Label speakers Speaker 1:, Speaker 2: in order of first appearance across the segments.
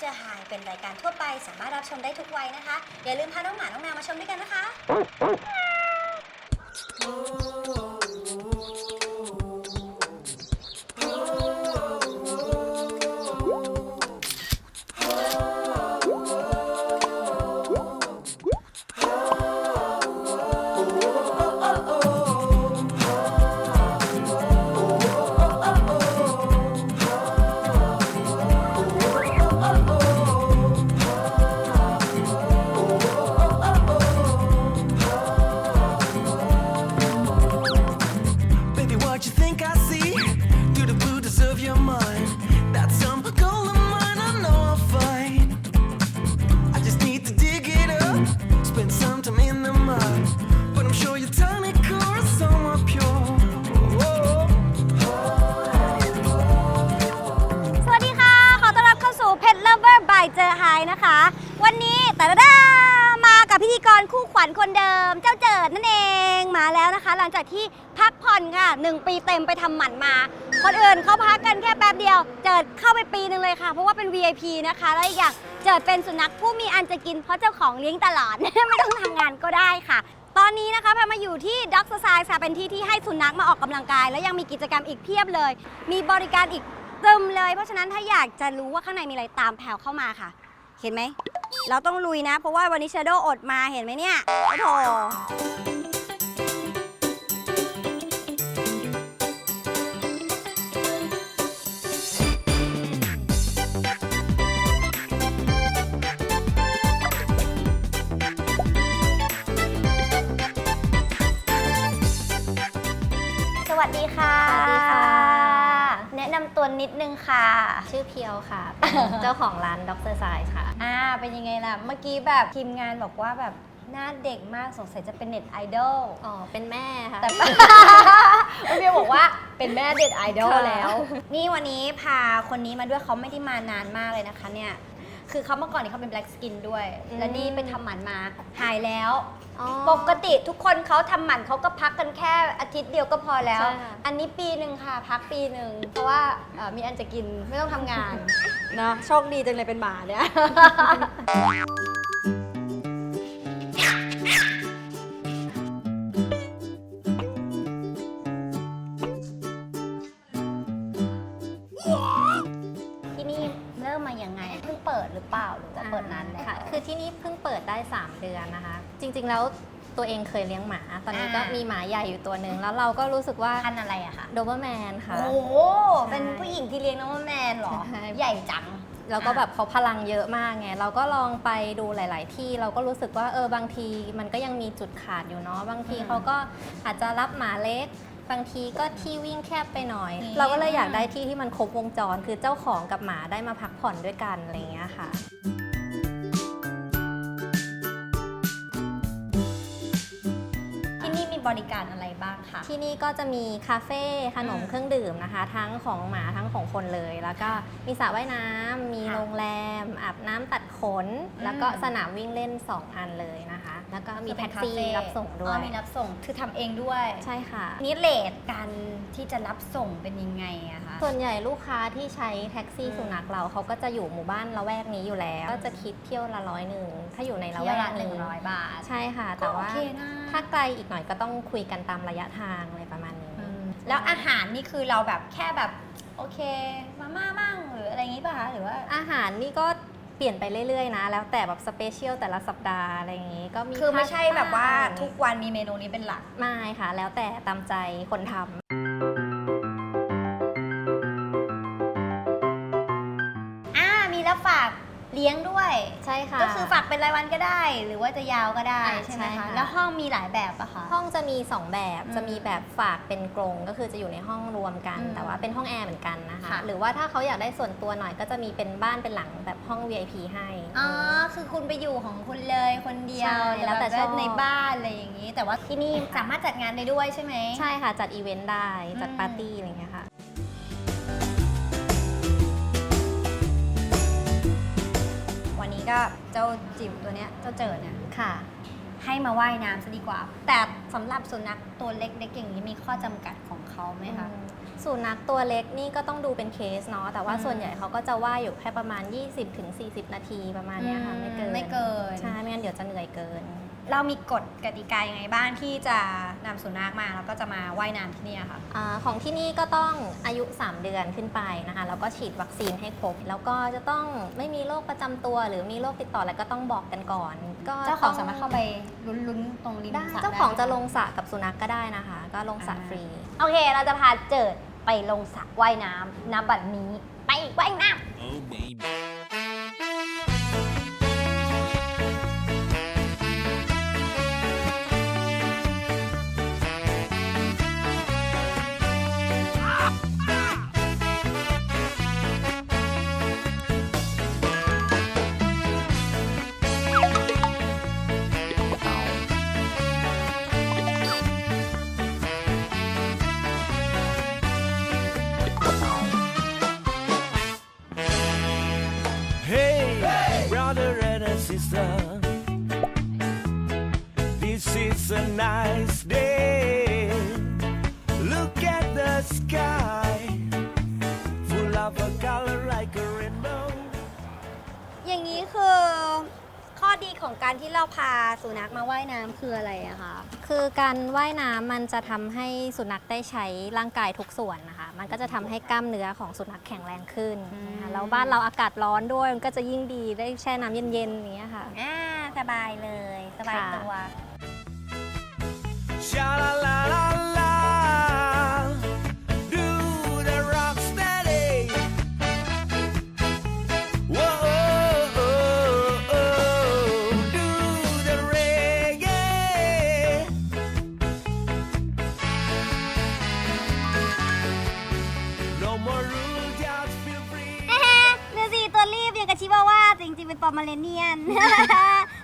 Speaker 1: เจอไฮเป็นรายการทั่วไปสามารถรับชมได้ทุกวัยนะคะ อย่าลืมพาน้องหมา น้องแมวมาชมด้วยกันนะคะ 1 ปีเต็มไปทำหมันมา คนอื่นเขาพักกันแค่แป๊บเดียว เจิดเข้าไปปีหนึ่งเลยค่ะ เพราะว่าเป็น VIP นะคะแล้วอีกอย่างเจิดเป็นสุนัขผู้มีอันจะกิน เพราะเจ้าของเลี้ยงตลอด ไม่ต้องทำงานก็ได้ค่ะ ตอนนี้นะคะแพรมาอยู่ที่ Dog s i z e ค่ะเป็นที่ที่ให้สุนัขมาออกกำลังกาย แล้วยังมีกิจกรรมอีกเพียบเลย มีบริการอีกเติมเลย เพราะฉะนั้นถ้าอยากจะรู้ว่าข้างในมีอะไรตามแพรวเข้ามาค่ะ เห็นไหมเราต้องลุยนะ เพราะว่าวันนี้เชโดอดมาเห็นไหมเนี่ยโอ้โห นะนำตัวนิดนึงค่ะ
Speaker 2: ชื่อเพียวค่ะเป็นเจ้าของร้านด็อกเตอร์ไซส์ค่ะ
Speaker 1: อ่า เป็นยังไงล่ะ เมื่อกี้แบบทีมงานบอกว่าแบบหน้าเด็กมากสงสัยจะเป็นเน็ตไอดอล
Speaker 2: อ๋อ เป็นแม่ค่ะ
Speaker 1: แต่พี่เบียบอกว่าเป็นแม่เด็ดไอดอล
Speaker 2: ค่ะ
Speaker 1: แล้ว นี่วันนี้พาคนนี้มาด้วยเขาไม่ได้มานานมากเลยนะคะเนี่ย คือเขาเมื่อก่อนนี้เขาเป็น black skin ด้วย และนี่ไปทำหมันมาหายแล้ว
Speaker 2: อ๋อ
Speaker 1: ปกติทุกคนเขาทำหมันเขาก็พักกันแค่อาทิตย์เดียวก็พอแล้ว
Speaker 2: ใช่ค่ะ
Speaker 1: อันนี้ปีหนึ่งค่ะ พักปีหนึ่งเพราะว่าเอ่อมีอันจะกินไม่ต้องทำงานเนาะโชคดีจังเลยเป็นหมาเนี่ย ที่นี่เริ่มมายังไงเพิ่งเปิดหรือเปล่าหรือว่าเปิดนานแล้ว
Speaker 2: ค่ะ คือที่นี่เพิ่งเปิดได้ 3 เดือนนะคะ จริง ๆ แล้วตัวเองเคยเลี้ยงหมา ตอนนี้ก็
Speaker 1: อ่ามี
Speaker 2: มีหมาใหญ่อยู่ตัวหนึ่งแล้วเราก็รู้สึกว่า
Speaker 1: พันธุ์อะไรอะคะ
Speaker 2: โดเบอร์แมนค่ะ
Speaker 1: โอ้โห
Speaker 2: ใช่
Speaker 1: เป็นผู้หญิงที่เลี้ยงน้องแมนเหรอ
Speaker 2: ใช่
Speaker 1: ใหญ่จัง
Speaker 2: แล้วก็แบบเขาพลังเยอะมากไง เราก็ลองไปดูหลาย ๆ ที่เราก็รู้สึกว่าเออบางทีมันก็ยังมีจุดขาดอยู่เนาะบางที
Speaker 1: อืม
Speaker 2: เขาก็อาจจะรับหมาเล็ก บางทีก็ที่วิ่งแคบไปหน่อย
Speaker 1: นี่
Speaker 2: เราก็เลยอยากได้ที่ที่มันครบวงจร คือเจ้าของกับหมาได้มาพักผ่อนด้วยกันอะไรอย่างเงี้ยค่ะ
Speaker 1: บริการอะไรบ้างคะ
Speaker 2: ที่นี่ก็จะมีคาเฟ่ขนม
Speaker 1: อืม
Speaker 2: เครื่องดื่มนะคะ ทั้งของหมาทั้งของคนเลย แล้วก็มีสระว่ายน้ำมี
Speaker 1: ค่ะ
Speaker 2: โรงแรม อาบน้ำตัดขน
Speaker 1: อืม
Speaker 2: แล้วก็สนามวิ่งเล่น 2 อันเลยนะคะ แล้วก็มีแท็กซี่รับส่งด้ว
Speaker 1: อ๋อยมีรับส่งคือทำเองด้วย
Speaker 2: ใช่ค่ะ
Speaker 1: นี่เลทการที่จะรับส่งเป็นยังไงอะคะ
Speaker 2: ส่วนใหญ่ลูกค้าที่ใช้แท็กซี่
Speaker 1: อืม
Speaker 2: สุนัขเราเขาก็จะอยู่หมู่บ้านละแวกนี้อยู่แล้ว ก็จะคิดเที่ยวละร้อยหนึ่งถ้าอยู่ในละ
Speaker 1: เที่
Speaker 2: แว
Speaker 1: ยว
Speaker 2: ก
Speaker 1: ละห
Speaker 2: ห
Speaker 1: นึ่
Speaker 2: นึ่
Speaker 1: ง
Speaker 2: ง
Speaker 1: ร้อยบาท
Speaker 2: ใช่ค่ะ แต่
Speaker 1: ก็
Speaker 2: ว่า
Speaker 1: โอเคนะ
Speaker 2: ถ้าไกลอีกหน่อยก็ต้องคุยกันตามระยะทางอะไรประมาณนี้
Speaker 1: อืมแล้วอาหารนี่คือเราแบบแค่แบบโอเค มาม่ามั่งหรืออะไรอย่างงี้ป่ะคะหรือว่า
Speaker 2: อาหารนี่ก็เปลี่ยนไปเรื่อยๆนะ แล้วแต่แบบสเปเชียลแต่ละสัปดาห์อะไรอย่างงี้ก็มี
Speaker 1: คือไม่ใช่แบบว่า
Speaker 2: พสต้
Speaker 1: ทุกวันมีเมนูนี้เป็นหลัก
Speaker 2: ไม่ค่ะ แล้วแต่ตามใจคนทำ
Speaker 1: เลี้ยงด้วย
Speaker 2: ใช่ค่ะ
Speaker 1: ก็คือฝากเป็นรายวันก็ได้ หรือว่าจะยาวก็ได้
Speaker 2: อ่า
Speaker 1: ใช่ไหม
Speaker 2: ใช่
Speaker 1: คะ
Speaker 2: ค่ะ
Speaker 1: แล้วห้องมีหลายแบบปะคะ
Speaker 2: ห้องจะมี 2 แบบ
Speaker 1: อืม
Speaker 2: จะมีแบบฝากเป็นกรงก็คือจะอยู่ในห้องรวมกัน
Speaker 1: อืม
Speaker 2: แต่ว่าเป็นห้องแอร์เหมือนกันนะคะ
Speaker 1: ค่ะ
Speaker 2: หรือว่าถ้าเขาอยากได้ส่วนตัวหน่อยก็จะมีเป็นบ้านเป็นหลังแบบห้อง VIP ให้
Speaker 1: อ๋อคือคุณไปอยู่ของคุณเลยคนเดียว
Speaker 2: ใช่แล้วแต่
Speaker 1: บบ
Speaker 2: ชอบ
Speaker 1: ในบ้านอะไรอย่างนี้ แต่ว่าที่นี่สามารถจัดงานได้ด้วยใช่ไหม
Speaker 2: ใช่ค่ะจัดอีเวนต์ได้จัด
Speaker 1: อืม
Speaker 2: ปาร์ตี้
Speaker 1: ก็เจ้าจิ๋วตัวเนี้ยเจ้าเจิดเนี่ย
Speaker 2: ค่ะ
Speaker 1: ให้มาว่ายน้ำซะดีกว่า แต่สำหรับสุนัขตัวเล็กๆอย่างนี้มีข้อจำกัดของเขาไหมคะ
Speaker 2: อืมสุนัขตัวเล็กนี่ก็ต้องดูเป็นเคสเนาะแต่ว่า
Speaker 1: อืม
Speaker 2: ส่วนใหญ่เขาก็จะว่ายอยู่แค่ประมาณ 20-40 นาทีประมาณเนี้ยค่ะไม่เกิน
Speaker 1: ไม่เกิน
Speaker 2: ใช่ไม่งั้นเดี๋ยวจะเหนื่อยเกิน
Speaker 1: เรามีกฎกติกายังไงบ้างที่จะนำสุนัขมาแล้วก็จะมาว่ายน้ำที่เนี่ยค่ะ
Speaker 2: อาของที่นี่ก็ต้องอายุ 3 เดือนขึ้นไปนะคะแล้วก็ฉีดวัคซีนให้ครบ แล้วก็จะต้องไม่มีโรคประจำตัว หรือมีโรคติดต่ออะไรก็ต้องบอกกันก่อน ก็
Speaker 1: เจ้าของ
Speaker 2: ต้
Speaker 1: สามารถเข้าไปลุ้นๆตรงริม
Speaker 2: ได้
Speaker 1: สระ
Speaker 2: เจ้าของ
Speaker 1: ได้
Speaker 2: จะลงสระกับสุนัขก็ได้นะคะ ก็ลงสระฟรี
Speaker 1: โอเค เราจะพาเจิดไปลงสระว่ายน้ำน้ำบัดนี้ ไปว่ายน้ำ
Speaker 3: Oh, baby.
Speaker 1: คืออะไรอะคะ
Speaker 2: คือการว่ายน้ำมันจะทำให้สุนัขได้ใช้ร่างกายทุกส่วนนะคะ มันก็จะทำให้กล้ามเนื้อของสุนัขแข็งแรงขึ้นนะคะแล้วบ้านเราอากาศร้อนด้วยมันก็จะยิ่งดีได้แช่น้ำเย็นๆอย่างเงี้ยค่ะ
Speaker 1: อ่าสบายเลย สบาย
Speaker 2: ค่ะ
Speaker 1: ตัว
Speaker 4: Sha la la la la.
Speaker 1: มเมเรเนียน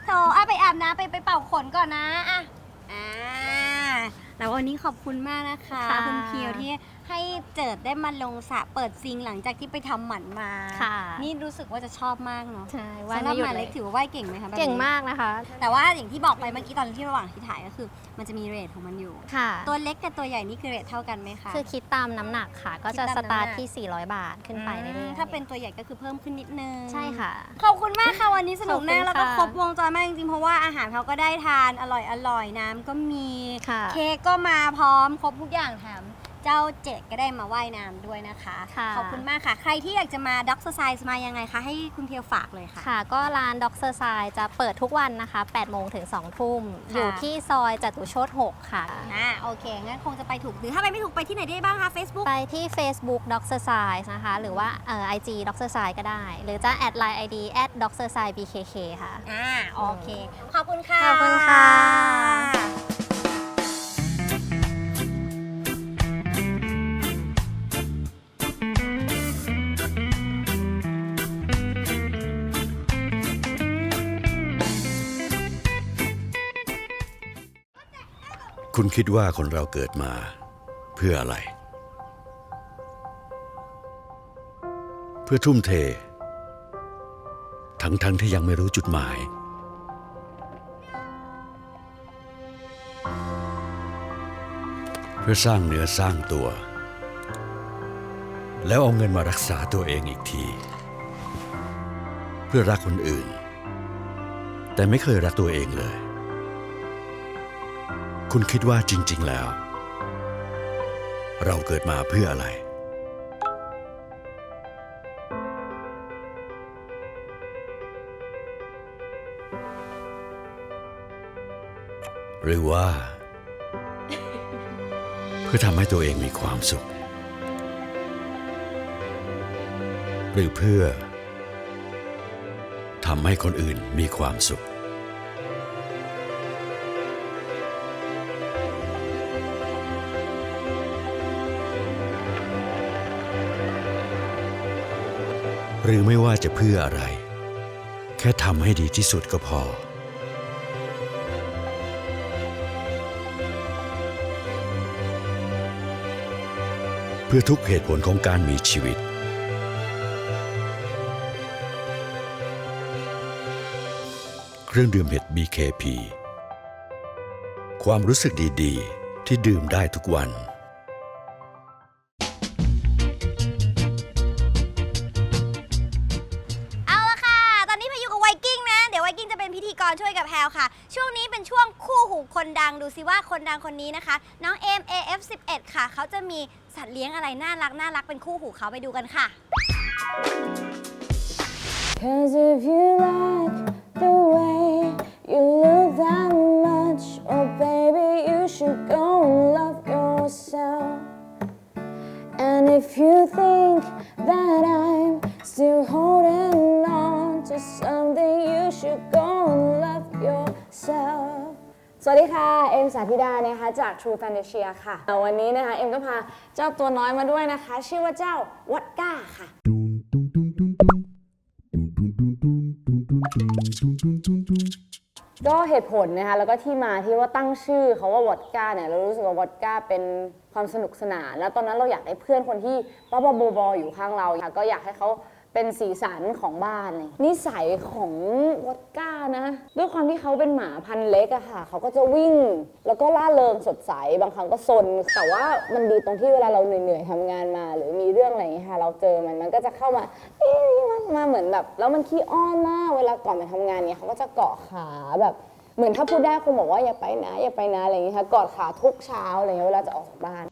Speaker 1: โถอะไปอาบน้ำไปไปเป่าขนก่อนนะอะอ่าแล้ววันนี้ขอบคุณมากนะคะ
Speaker 2: ค่ะ
Speaker 1: คุณเพียวที่ให้ เจิดได้มาลงสระเปิดซิงหลังจากที่ไปทำหมันมา
Speaker 2: ค่ะ
Speaker 1: นี่รู้สึกว่าจะชอบมากเนาะ
Speaker 2: ใช่ว่าย
Speaker 1: สำหรับ
Speaker 2: ไม่หยุ
Speaker 1: ห
Speaker 2: ด
Speaker 1: มา
Speaker 2: เล
Speaker 1: เล็
Speaker 2: ย
Speaker 1: กถือว่าว่ายเก่งไหมคะแบบนี้
Speaker 2: เก่งมากนะคะ
Speaker 1: แต่ว่าอย่างที่บอกไปเมื่อกี้ตอนที่ระหว่างที่ถ่ายก็คือ มันจะมีเรทของมันอยู่
Speaker 2: ค่ะ
Speaker 1: ตัวเล็กกับตัวใหญ่นี่คือเรทเท่ากันไหมคะ
Speaker 2: คือคิดตามน้ำหนักค่ะ ก็จะ
Speaker 1: คิด
Speaker 2: ส
Speaker 1: ตามน้ำหนัก
Speaker 2: ตาร์ทที่ 400 บาทขึ้นไปเรื่อยๆ
Speaker 1: ถ้าเป็นตัวใหญ่ก็คือเพิ่มขึ้นนิดนึง
Speaker 2: ใช่ค่ะ
Speaker 1: ขอบคุณมากค่ะ วันนี้สนุกแน่
Speaker 2: ขอบคุณ
Speaker 1: แล้วก็
Speaker 2: ค่ะ
Speaker 1: ครบวงจรมากจริงๆ เพราะว่าอาหารเขาก็ได้ทานอร่อยอร่อยน้ำก็มี
Speaker 2: ค่ะ
Speaker 1: เค้กก็มาพร้อมครบทุกอย่างแถม เจ้าเจ็ดก็ได้มาว่ายน้ำด้วยนะคะ
Speaker 2: ค่ะ
Speaker 1: ขอบคุณมากค่ะ ใครที่อยากจะมาด็อกเซอร์ไซส์มายังไงคะ ให้คุณเพียวฝากเลยค่ะ
Speaker 2: ค่ะ ก็ร้านด็อกเซอร์ไซจะเปิดทุกวันนะคะ8โมงถึง2ทุ่ม
Speaker 1: ค่ะ
Speaker 2: อยู่ที่ซอยจตุโชต6ค่ะ
Speaker 1: อ่าโอเค งั้นคงจะไปถูก หรือถ้าไปไม่ถูกไปที่ไหนได้บ้างคะ Facebook
Speaker 2: ไปที่ Facebook d o x e r c i z e นะคะ หรือว่าเอ่อ IG d o x e r c i z e ก็ได้ หรือจะแอดไลน์ ID at d o x e r c i z e bkk ค่ะ
Speaker 1: อ่าโอเค ขอบคุณค่ะ
Speaker 2: ขอบคุณค่ะ
Speaker 5: คุณคิดว่าคนเราเกิดมาเพื่ออะไร เพื่อทุ่มเท ทั้งๆทที่ยังไม่รู้จุดหมาย เพื่อสร้างเนื้อสร้างตัว แล้วเอาเงินมารักษาตัวเองอีกที เพื่อรักคนอื่น แต่ไม่เคยรักตัวเองเลย คุณคิดว่าจริง ๆ แล้ว เราเกิดมาเพื่ออะไร หรือว่า เพื่อทำให้ตัวเองมีความสุข หรือเพื่อทำให้คนอื่นมีความสุข หรือไม่ว่าจะเพื่ออะไร แค่ทำให้ดีที่สุดก็พอ เพื่อทุกเหตุผลของการมีชีวิต เครื่องดื่มเห็ด BKP ความรู้สึกดีๆ ที่ดื่มได้ทุกวัน
Speaker 1: ดูสิว่าคนดังคนนี้นะคะ น้องเอม AF11 ค่ะ เขาจะมีสัตว์เลี้ยงอะไรน่ารักน่ารักเป็นคู่หูเขาไปดูกันค่ะ
Speaker 3: Cause if you like the way ค่ะ เอ็มสาธิดานะคะจาก True Fantasia ค่ะ วันนี้นะคะ เอ็มก็พาเจ้าตัวน้อยมาด้วยนะคะ ชื่อว่าเจ้าวัดก้าค่ะ ก็เหตุผลนะคะแล้วก็ที่มาที่ว่าตั้งชื่อเขาว่าวอดก้าเนี่ยเรารู้สึกว่าวอดก้าเป็นความสนุกสนาน แล้วตอนนั้นเราอยากได้เพื่อนคนที่บ้าบาๆบอๆอยู่ข้างเราค่ะก็อยากให้เขา เป็นสีสันของบ้านเลยนิสัยของวอดก้านะ ด้วยความที่เขาเป็นหมาพันเล็กอะค่ะ เขาก็จะวิ่ง แล้วก็ล่าเริงสดใส บางครั้งก็ซน แต่ว่ามันดีตรงที่เวลาเราเหนื่อยๆทำงานมา หรือมีเรื่องอะไรอย่างเงี้ยค่ะ เราเจอมันมันก็จะเข้ามาเอ๊ะมามาเหมือนแบบ แล้วมันขี้อ้อนมากเวลาก่อนไปทำงานเนี่ยเขาก็จะเกาะขาแบบ เหมือนถ้าพูดได้คงบอกว่าอย่าไปนะอย่าไปนะอะไรอย่างเงี้ยค่ะกอดขาทุกเช้าอะไรเงี้ยเวลาจะออกจากบ้าน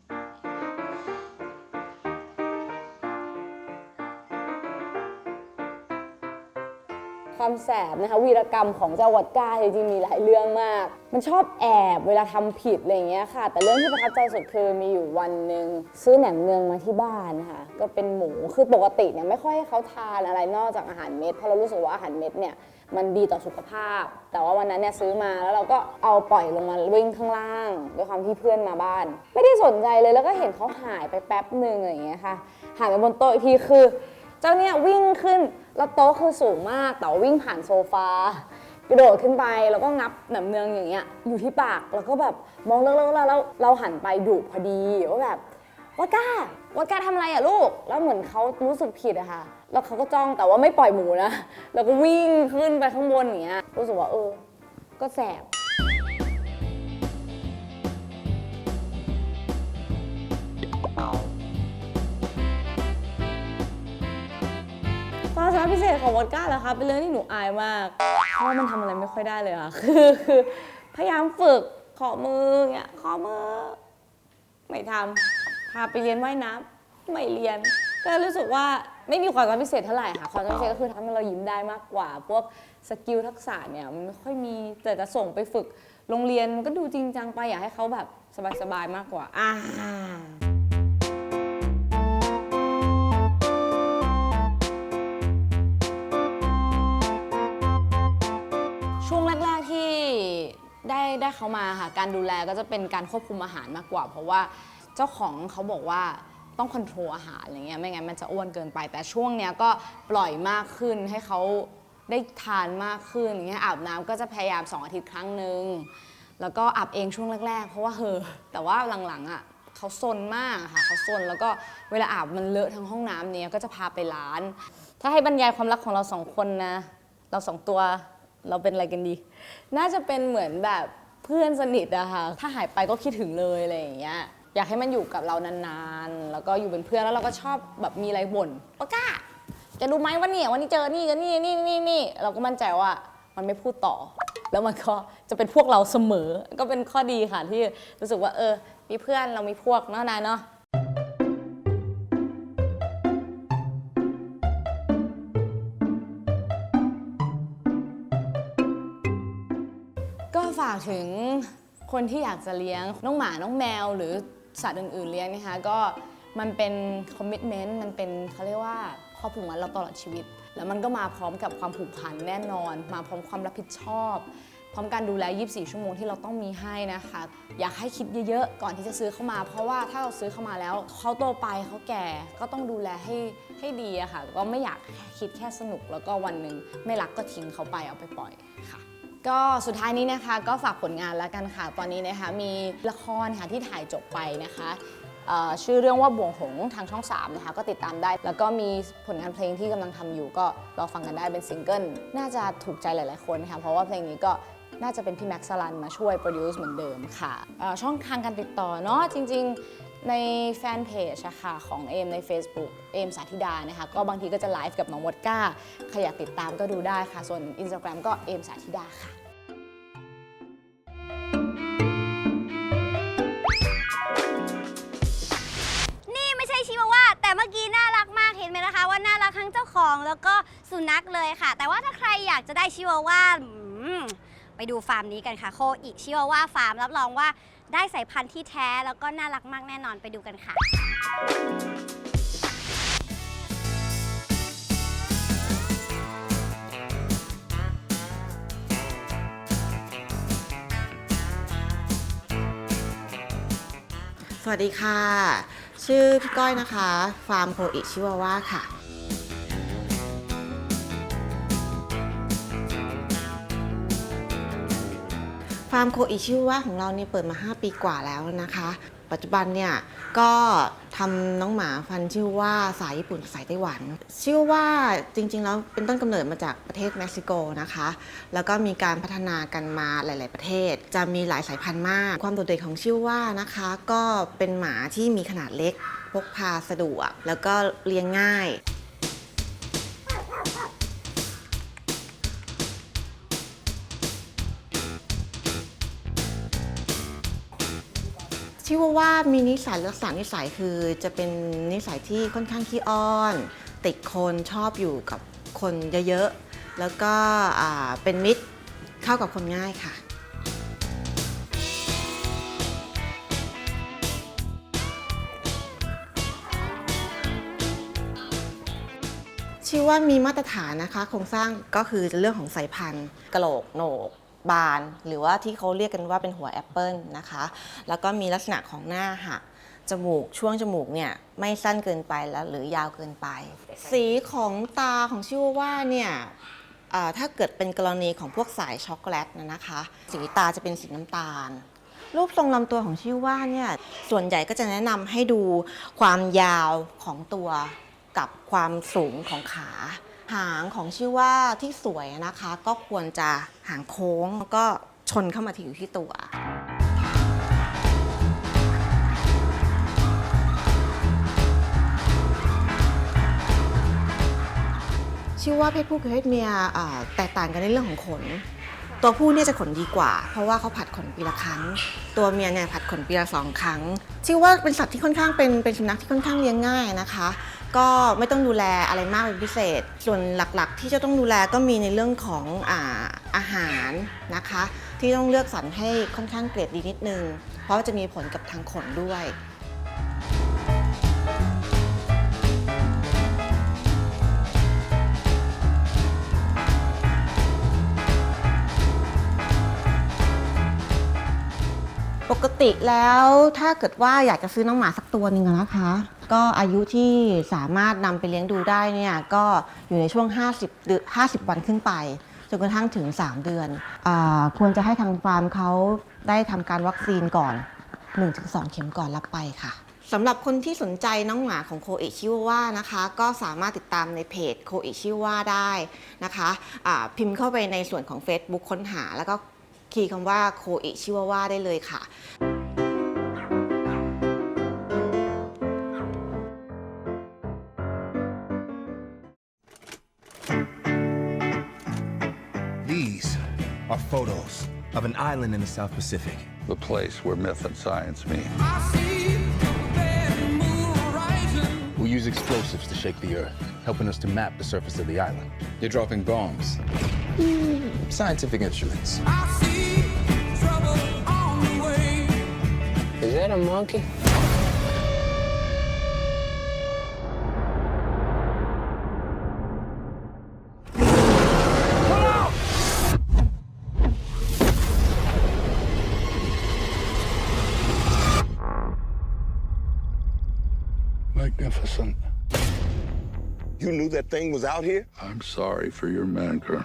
Speaker 3: ความแสบนะคะวีรกรรมของเจ้าวอดก้าจริงๆมีหลายเรื่องมาก มันชอบแอบเวลาทำผิดอะไรอย่างเงี้ยค่ะ แต่เรื่องที่ประทับใจสุดคือมีอยู่วันหนึ่งซื้อแหนมเนืองมาที่บ้านค่ะ ก็เป็นหมูคือปกติเนี่ยไม่ค่อยให้เขาทานอะไรนอกจากอาหารเม็ดเพราะเรารู้สึกว่าอาหารเม็ดเนี่ยมันดีต่อสุขภาพ แต่ว่าวันนั้นเนี่ยซื้อมาแล้วเราก็เอาปล่อยลงมาวิ่งข้างล่างด้วยความที่เพื่อนมาบ้าน ไม่ได้สนใจเลยแล้วก็เห็นเขาหายไปแป๊บหนึ่งอะไรอย่างเงี้ยค่ะหายไปบนโต๊ะอีกทีคือ เจ้าเนี่ยวิ่งขึ้นแล้วโต๊ะคือสูงมากแต่ว่าวิ่งผ่านโซฟากระโดดขึ้นไปแล้วก็งับหนำเนืองอย่างเงี้ยอยู่ที่ปากแล้วก็แบบมองเลิกๆแล้วแล้วเราหันไปดุพอดีว่าแบบวัดก้าวัดก้าทำอะไรอะลูก แล้วเหมือนเขารู้สึกผิดอะค่ะแล้วเขาก็จ้องแต่ว่าไม่ปล่อยหมูนะแล้วก็วิ่งขึ้นไปข้างบนอย่างเงี้ยรู้สึกว่าเออ ก็แสบามสามพิเศษของวอดก้าเหรอคะเป็นเรื่องที่หนูอายมาก เพราะว่ามันทำอะไรไม่ค่อยได้เลยค่ะ คือคือพยายามฝึกขอมือเงี้ยขอมือ ไม่ทำพาไปเรียนว่ายน้ำไม่เรียน ก็รู้สึกว่าไม่มีความสามารถพิเศษเท่าไหร่ค่ะ ความสามารถพิเศษก็คือทำให้เรายิ้มได้มากกว่า พวกสกิลทักษะเนี่ยมันไม่ค่อยมีแต่จะส่งไปฝึกโรงเรียนมันก็ดูจริงจังไปอยากให้เขาแบบสบายๆมากกว่าอ่า ได้ได้เขามาค่ะ การดูแลก็จะเป็นการควบคุมอาหารมากกว่า เพราะว่าเจ้าของเขาบอกว่าต้องคอนโทรลอาหารอะไรเงี้ยไม่งั้นมันจะอ้วนเกินไป แต่ช่วงเนี้ยก็ปล่อยมากขึ้นให้เขาได้ทานมากขึ้นอย่างเงี้ยอาบน้ำก็จะพยายาม2อาทิตย์ครั้งหนึ่งแล้วก็อาบเองช่วงแรก ๆ เพราะว่าเฮอแต่ว่าหลังๆอะเขาซนมากค่ะเขาซนแล้วก็เวลาอาบมันเลอะทั้งห้องน้ำเนี้ยก็จะพาไปร้าน ถ้าให้บรรยายความรักของเราสองคนนะเราสองตัว เราเป็นอะไรกันดี น่าจะเป็นเหมือนแบบเพื่อนสนิทอะค่ะ ถ้าหายไปก็คิดถึงเลยอะไรอย่างเงี้ย อยากให้มันอยู่กับเรานานๆ แล้วก็อยู่เป็นเพื่อนแล้วเราก็ชอบแบบมีอะไรบ่นปะก้าจะรู้ไหมว่าเนี่ยวันนี้เจอนี่กันนี่นี่นี่นี่เราก็มั่นใจว่ามันไม่พูดต่อ แล้วมันก็จะเป็นพวกเราเสมอ ก็เป็นข้อดีค่ะที่รู้สึกว่าเออ มีเพื่อนเรามีพวกเนาะนายเนาะ ฝากถึงคนที่อยากจะเลี้ยงน้องหมาน้องแมว หรือสัตว์อื่น ๆ เลี้ยงนะคะก็มันเป็นคอมมิชเมนต์มันเป็นเขาเรียกว่าข้อผูกมัดเราตลอดชีวิต แล้วมันก็มาพร้อมกับความผูกพันแน่นอน มาพร้อมความรับผิดชอบ พร้อมการดูแล 24 ชั่วโมงที่เราต้องมีให้นะคะ อยากให้คิดเยอะๆ ก่อนที่จะซื้อเข้ามา เพราะว่าถ้าเราซื้อเข้ามาแล้วเขาโตไปเขาแก่ก็ต้องดูแลให้ให้ดีอะค่ะ ก็ไม่อยากคิดแค่สนุกแล้วก็วันหนึ่งไม่รักก็ทิ้งเขาไปเอาไปปล่อยค่ะ ก็สุดท้ายนี้นะคะก็ฝากผลงานแล้วกันค่ะ ตอนนี้นะคะมีละครค่ะที่ถ่ายจบไปนะคะชื่อเรื่องว่าบ่วงหงทางช่อง 3 นะคะ ก็ติดตามได้ แล้วก็มีผลงานเพลงที่กำลังทำอยู่ ก็รอฟังกันได้เป็นซิงเกิลน่าจะถูกใจหลาย ๆ คนค่ะ เพราะว่าเพลงนี้ก็น่าจะเป็นพี่แม็กซ์ลันมาช่วยโปรดิวซ์เหมือนเดิมค่ะช่องทางการติดต่อเนาะจริง ๆ ในแฟนเพจอะค่ะของเอมใน Facebook เอมสาธิดานะคะก็บางทีก็จะไลฟ์กับน้องวดก้าใครอยากติดตามก็ดูได้ค่ะ ส่วน Instagram ก็เอมสาธิดาค่ะ
Speaker 1: นี่ไม่ใช่ชิวาว่า แต่เมื่อกี้น่ารักมากเห็นไหมนะคะ ว่าน่ารักทั้งเจ้าของแล้วก็สุนัขเลยค่ะ แต่ว่าถ้าใครอยากจะได้ชิวาว่าไปดูฟาร์มนี้กันค่ะ โคอิชิวาว่าฟาร์มรับรองว่า ได้สายพันธุ์ที่แท้แล้วก็น่ารักมากแน่นอนไปดูกันค่ะ
Speaker 6: สวัสดีค่ะ ชื่อพี่ก้อยนะคะ ฟาร์มโคอิชิวาว่าค่ะ ฟาร์มโคอิชิวาว่าของเราเนี่ยเปิดมา 5 ปีกว่าแล้วนะคะ ปัจจุบันเนี่ยก็ทำน้องหมาฟันชื่อว่าสายญี่ปุ่นสายไต้หวัน ชื่อว่าจริงๆแล้วเป็นต้นกำเนิดมาจากประเทศเม็กซิโกนะคะ แล้วก็มีการพัฒนากันมาหลาย ๆ ประเทศ จะมีหลายสายพันธุ์มาก ความโดดเด่นของชื่อว่านะคะ ก็เป็นหมาที่มีขนาดเล็กพกพาสะดวก แล้วก็เลี้ยงง่าย ชื่ว่าว่ามีนิสัยลักษณะนิสัยคือจะเป็นนิสัยที่ค่อนข้างขี้อ้อน ติดคนชอบอยู่กับคนเยอะๆ แล้วก็อ่าเป็นมิตรเข้ากับคนง่ายค่ะ ชื่อว่ามีมาตรฐานนะคะ โครงสร้างก็คือเรื่องของสายพันธุ์กระโหลกโหนก บาน หรือว่าที่เขาเรียกกันว่าเป็นหัวแอปเปิลนะคะ แล้วก็มีลักษณะของหน้าหักจมูกช่วงจมูกเนี่ยไม่สั้นเกินไปแล้วหรือยาวเกินไป สีของตาของชื่อว่าเนี่ยถ้าเกิดเป็นกรณีของพวกสายช็อกโกแลตนะนะคะ สีตาจะเป็นสีน้ำตาล รูปทรงลำตัวของชิว่าเนี่ยส่วนใหญ่ก็จะแนะนำให้ดูความยาวของตัวกับความสูงของขา หางของชื่อว่าที่สวยนะคะ ก็ควรจะหางโค้งแล้วก็ชนเข้ามาที่อยู่ที่ตัว ชื่อว่าเพศผู้กับเพศเมียแตกต่างกันในเรื่องของขน ตัวผู้เนี่ยจะขนดีกว่า เพราะว่าเขาผัดขนปีละครั้ง ตัวเมียเนี่ยผัดขนปีละสองครั้ง ชื่อว่าเป็นสัตว์ที่ค่อนข้างเป็นเป็นสุนัขที่ค่อนข้างเลี้ยงง่ายนะคะ ก็ไม่ต้องดูแลอะไรมากเป็นพิเศษ ส่วนหลักๆ ที่จะต้องดูแลก็มีในเรื่องของอาอาหารนะคะ ที่ต้องเลือกสรรให้ค่อนข้างเกรดดีนิดนึง เพราะจะมีผลกับทางขนด้วย ปกติแล้วถ้าเกิดว่าอยากจะซื้อน้องหมาสักตัวหนึ่งอะนะคะ ก็อายุที่สามารถนำไปเลี้ยงดูได้เนี่ยก็อยู่ในช่วง 50เดือน50 วันขึ้นไปจนกระทั่งถึง 3 เดือนอาควรจะให้ทางฟาร์มเขาได้ทำการวัคซีนก่อน 1-2 เข็มก่อนรับไปค่ะสำหรับคนที่สนใจน้องหมาของโคเอชิวาว่านะคะ ก็สามารถติดตามในเพจโคเอชิวาได้นะคะอ่าพิมพ์เข้าไปในส่วนของ Facebook ค้นหาแล้วก็ คีย์คำว่าโคเอชิวาว่าได้เลยค่ะ
Speaker 7: These are photos of an island in the South Pacific.
Speaker 8: the place where myth and science meet.
Speaker 9: We use explosives to shake the earth, helping us to map the surface of the island.
Speaker 10: You're dropping bombs.
Speaker 9: Hmm, scientific instruments.
Speaker 10: Is that a monkey?
Speaker 8: Magnificent.
Speaker 7: You knew that thing was out here?
Speaker 8: I'm sorry for your men, Colonel.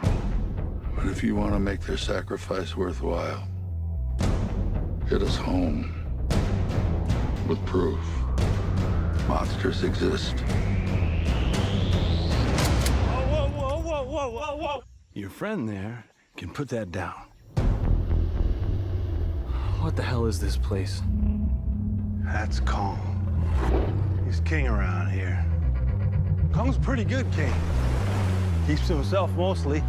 Speaker 8: But if you want to make their sacrifice worthwhile, hit us home with proof. Monsters exist.
Speaker 9: Whoa, whoa, whoa, whoa, whoa, whoa, Your friend there can put that down. What the hell is this place?
Speaker 11: That's Kong. He's king around here. Kong's pretty good king. Keeps to himself mostly.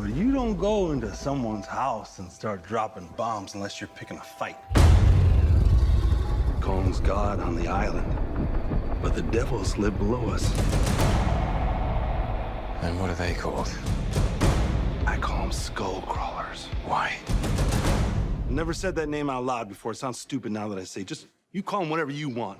Speaker 11: But you don't go into someone's house and start dropping bombs unless you're picking a fight. Kong's god on the island. but the devils live below us.
Speaker 9: And what are they called?
Speaker 11: I call them skull crawlers.
Speaker 9: Why?
Speaker 11: Never said that name out loud before. It sounds stupid now that I say. it. Just you call them whatever you want.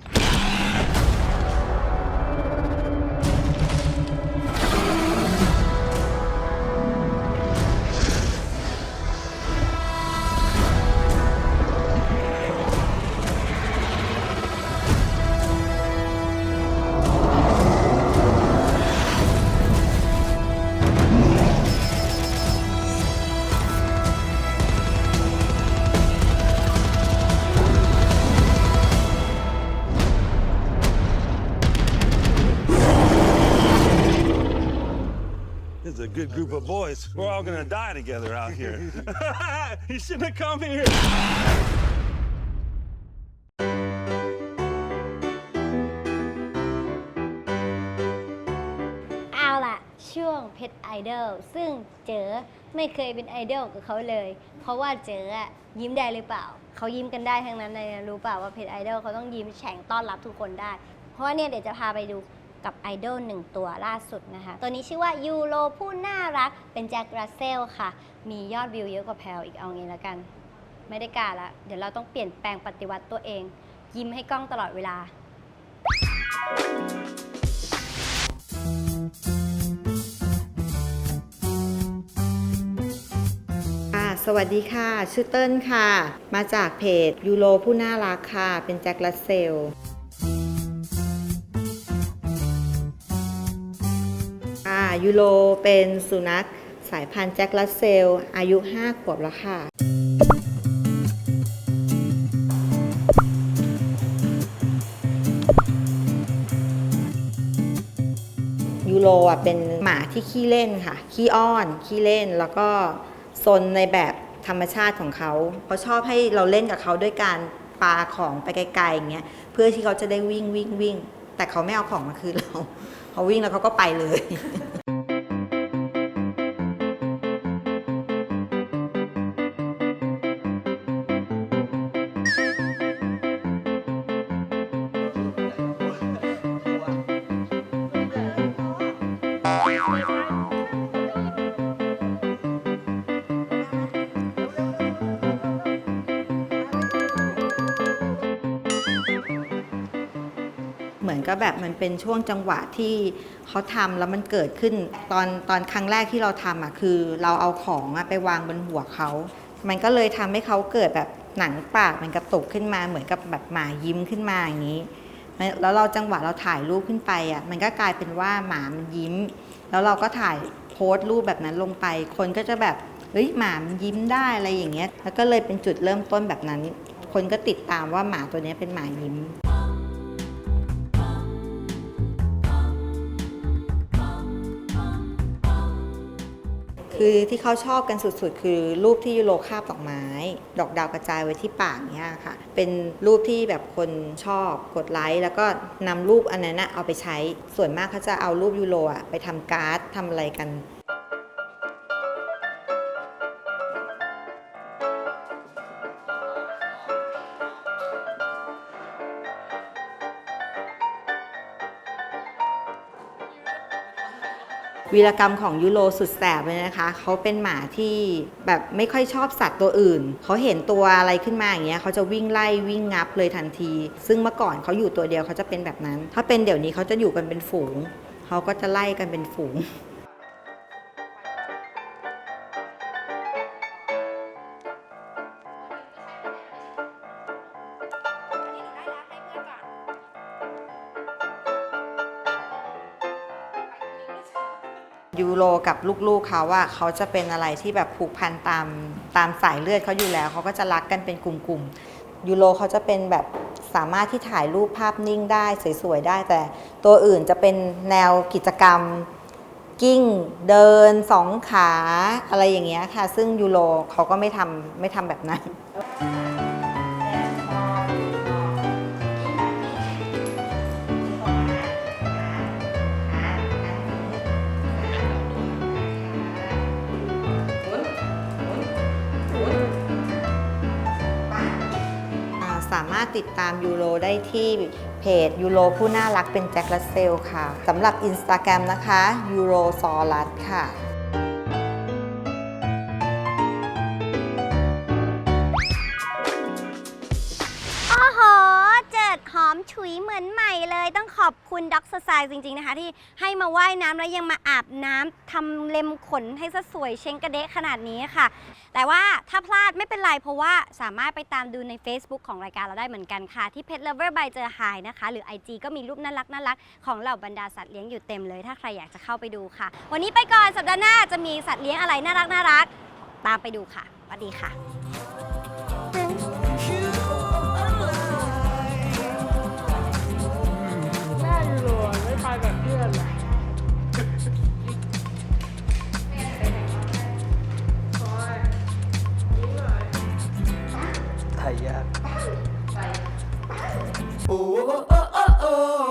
Speaker 11: Good group of boys. We're all gonna die together out here. you shouldn't have come here.
Speaker 1: เอาล่ะ ช่วงเพชรไอดอลซึ่งเจอไม่เคยเป็นไอดอลกับเขาเลย เพราะว่าเจออะยิ้มได้หรือเปล่า เขายิ้มกันได้ทั้งนั้นเลยนะรู้เปล่าว่าเพชรไอดอลเขาต้องยิ้มแฉ่งต้อนรับทุกคนได้ เพราะว่าเนี่ยเดี๋ยวจะพาไปดู กับไอดอลหนึ่งตัวล่าสุดนะคะ ตัวนี้ชื่อว่ายูโรผู้น่ารักเป็นแจ็ครัสเซลค่ะ มียอดวิวเยอะกว่าแพลวอีกเอางี้แล้วกัน ไม่ได้กาละ เดี๋ยวเราต้องเปลี่ยนแปลงปฏิวัติตัวเอง ยิ้มให้กล้องตลอดเวลา
Speaker 12: สวัสดีค่ะ ชื่อเติ้ลค่ะ มาจากเพจยูโรผู้น่ารักค่ะ เป็นแจ็คลัสเซล ยูโรเป็นสุนัขสายพันธุ์แจ็คลัสเซล อายุ 5 ขวบแล้วค่ะ ยูโรอะเป็นหมาที่ขี้เล่นค่ะ ขี้อ้อน ขี้เล่นแล้วก็ซนในแบบธรรมชาติของเขาเขาชอบให้เราเล่นกับเขาด้วยการปาของไปไกลๆอย่างเงี้ยเพื่อที่เขาจะได้วิ่งวิ่งวิ่ง แต่เขาไม่เอาของมาคืนเราเขาวิ่งแล้วเขาก็ไปเลย แบบมันเป็นช่วงจังหวะที่เขาทำแล้วมันเกิดขึ้นตอนตอนครั้งแรกที่เราทำอะคือ เราเอาของอะไปวางบนหัวเขา มันก็เลยทำให้เขาเกิดแบบหนังปากมันกระตุกขึ้นมาเหมือนกับแบบหมายิ้มขึ้นมาอย่างนี้ แล้วเราจังหวะเราถ่ายรูปขึ้นไปอะมันก็กลายเป็นว่าหมามันยิ้ม แล้วเราก็ถ่ายโพสต์รูปแบบนั้นลงไป คนก็จะแบบเฮ้ยหมามันยิ้มได้อะไรอย่างเงี้ยแล้วก็เลยเป็นจุดเริ่มต้นแบบนั้น คนก็ติดตามว่าหมาตัวนี้เป็นหมายิ้ม คือที่เขาชอบกันสุดๆ คือรูปที่ยูโรคาบดอกไม้ ดอกดาวกระจายไว้ที่ปากเนี่ยค่ะ เป็นรูปที่แบบคนชอบกดไลค์แล้วก็นำรูปอันนั้นเอาไปใช้ส่วนมากเขาจะเอารูปยูโรอะไปทำการ์ดทำอะไรกัน วีรกรรมของยูโรสุดแสบเลยนะคะ เขาเป็นหมาที่แบบไม่ค่อยชอบสัตว์ตัวอื่น เขาเห็นตัวอะไรขึ้นมาอย่างเงี้ยเขาจะวิ่งไล่วิ่งงับเลยทันที ซึ่งเมื่อก่อนเขาอยู่ตัวเดียวเขาจะเป็นแบบนั้น ถ้าเป็นเดี๋ยวนี้เขาจะอยู่กันเป็นฝูง เขาก็จะไล่กันเป็นฝูง กับลูกๆเขาว่าเขาจะเป็นอะไรที่แบบผูกพันตามตามสายเลือดเขาอยู่แล้ว เขาก็จะรักกันเป็นกลุ่มๆยูโรเขาจะเป็นแบบสามารถที่ถ่ายรูปภาพนิ่งได้สวยๆได้ แต่ตัวอื่นจะเป็นแนวกิจกรรมกิ้งเดินสองขาอะไรอย่างเงี้ยค่ะ ซึ่งยูโรเขาก็ไม่ทำไม่ทำแบบนั้น ติดตามยูโรได้ที่เพจยูโรผู้น่ารักเป็นแจ็คลัสเซลค่ะสำหรับ Instagram นะคะยูโรซอลัสค่ะ
Speaker 1: มือนใหม่เลยต้องขอบคุณด็อกสไซจริง ๆ นะคะ ที่ให้มาว่ายน้ำแล้วยังมาอาบน้ำทำเล็มขนให้ซะสวยเชงกระเดะขนาดนี้ค่ะ แต่ว่าถ้าพลาดไม่เป็นไรเพราะว่าสามารถไปตามดูใน Facebook ของรายการเราได้เหมือนกันค่ะ ที่ Pet Lover by เจอ Hi นะคะ หรือ IG ก็มีรูปน่ารักน่ารักของเหล่าบรรดาสัตว์เลี้ยงอยู่เต็มเลย ถ้าใครอยากจะเข้าไปดูค่ะ วันนี้ไปก่อนสัปดาห์หน้าจะมีสัตว์เลี้ยงอะไรน่ารักน่ารักตามไปดูค่ะสวัสดีค่ะา
Speaker 9: ยแบเพื่อนอะยยถ่าก โอ้โอ้โอ้โอ้